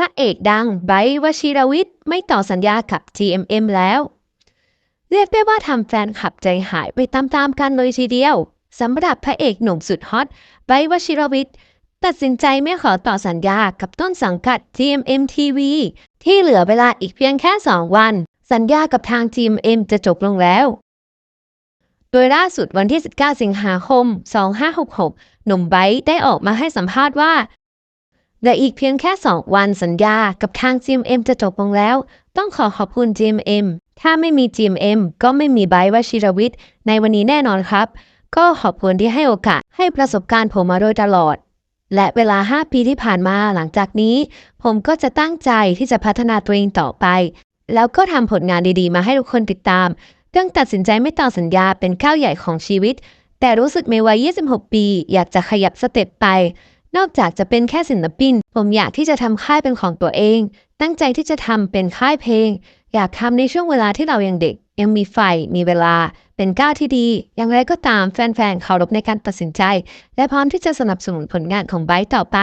ระเอกดังไบวชิรวิทย์ไม่ต่อสัญญากับ GMM แล้ว เรียกได้ว่าทำแฟนคลับใจหายไปตามๆกันเลยทีเดียวสำหรับพระเอกหนุ่มสุดฮอตไบวชิรวิทย์ตัดสินใจไม่ขอต่อสัญญากับต้นสังกัด GMM TV ที่เหลือเวลาอีกเพียงแค่ 2 วัน สัญญากับทาง GMM จะจบลงแล้ว โดยล่าสุดวันที่ 19 สิงหาคม 2566 หนุ่มไบได้ออกมาให้สัมภาษณ์ว่า เหลืออีกเพียงแค่ 2 วันสัญญากับทาง GMM จะจบลงแล้ว ต้องขอขอบคุณ GMM ถ้าไม่มี GMM ก็ไม่มีไบวชิรวิทย์ในวันนี้แน่นอนครับ ก็ขอบคุณที่ให้โอกาสให้ประสบการณ์ผมมาโดยตลอด และเวลา 5 ปีที่ผ่านมาหลังจากนี้ ผมก็จะตั้งใจที่จะพัฒนาตัวเองต่อไป แล้วก็ทำผลงานดีๆ มาให้ทุกคนติดตามเรื่องตัดสินใจไม่ต่อสัญญาเป็นก้าวใหญ่ของชีวิต แต่รู้สึกในวัย 26 ปี อยากจะขยับสเต็ปไป นอกจากจะเป็นแค่ศิลปิน ผมอยากที่จะทำค่ายเป็นของตัวเอง ตั้งใจที่จะทำเป็นค่ายเพลง อยากทำในช่วงเวลาที่เรายังเด็ก ยังมีไฟ มีเวลา เป็นก้าวที่ดี อย่างไรก็ตามแฟนๆเคารพในการตัดสินใจ และพร้อมที่จะสนับสนุนผลงานของไบต์ต่อไป